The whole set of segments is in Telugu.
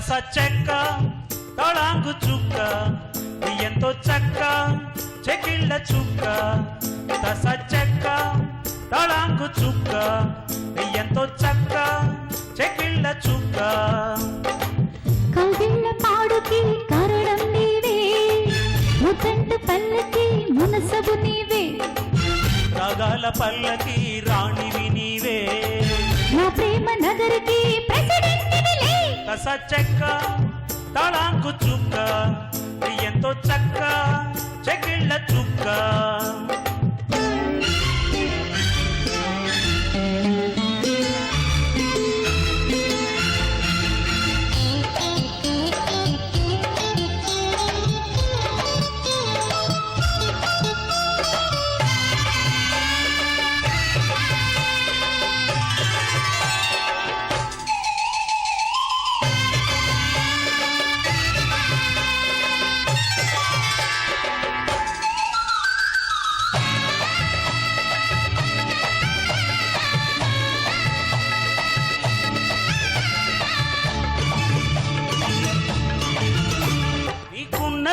తస చెక్క తళాంగు చుక్క ఎంతో చక్క చెకిళ్ళ చుక్క తస చెక్క తళాంగు చుక్క ఎంతో చక్క చెకిళ్ళ చుక్క. కవిళ్ళ పాడుకి కారణం నీవే ముతంట పల్లకి మునసబు నీవే. రాగాల పల్లకి రాణివి నీవే. నా ప్రేమ నగరికి కస చెక్క తలాంకు చుక్క ఎంతో చక్క చెగిళ్ళ చుక్క.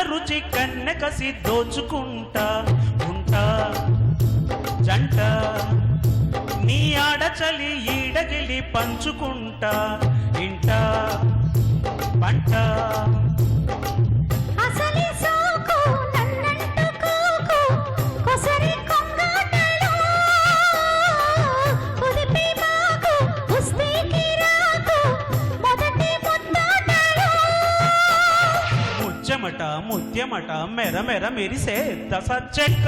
రుచి కన్నె కసి దోచుకుంటా ఉంటా జంట. నీ ఆడచలి ఈడగిలి పంచుకుంటా ఇంట పంట. ముత్యమట మెర మెర మెరిసే దశ చెక్క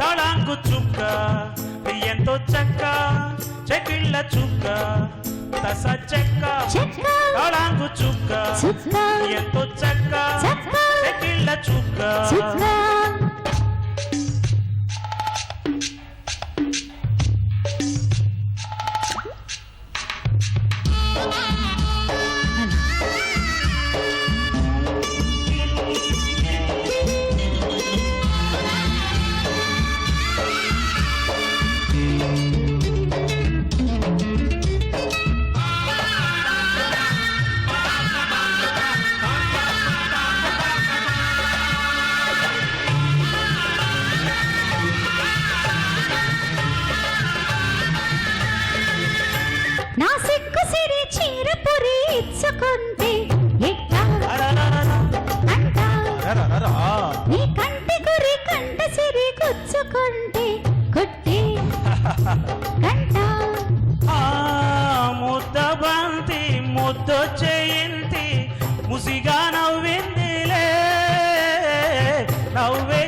తళాంగు చుక్క ఎంతో చెక్క చెకిళ్ళ చుక్క దశ చెక్క తళాంగు చుక్క ఎంతో చెక్క చెకిళ్ళ చుక్క. ఇచ్చుకుంటే ఎట్టా అంటా. నీ కంటి గురి కంట సిరి గుచ్చుకుంటే కొట్టి. కంట ముద్ద బంతి ముద్ద చేయింది ముసిగా నవ్విందిలే నవ్వే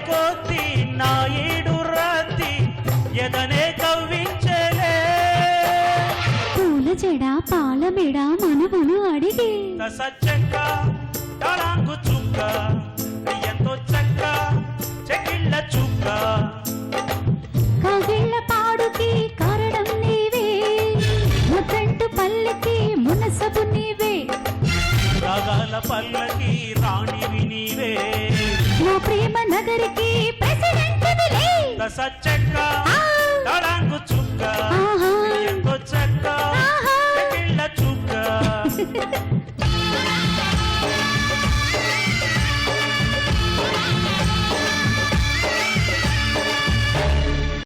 పూల జడ పాల మెడ మనవులు అడిగి. దశ చెక్క తళాంగు చుక్క ఎంతో చెక్క చెకిళ్ళ చుక్క. కవిళ్ళ పాడుకి కారణం నీవే ముద్దంటు పల్లకి మునసబు నీవే. రాగాల పల్లకి రాణివి నీవే. నా ప్రేమ నగరికి ప్రెసిడెంట్ తళాంగు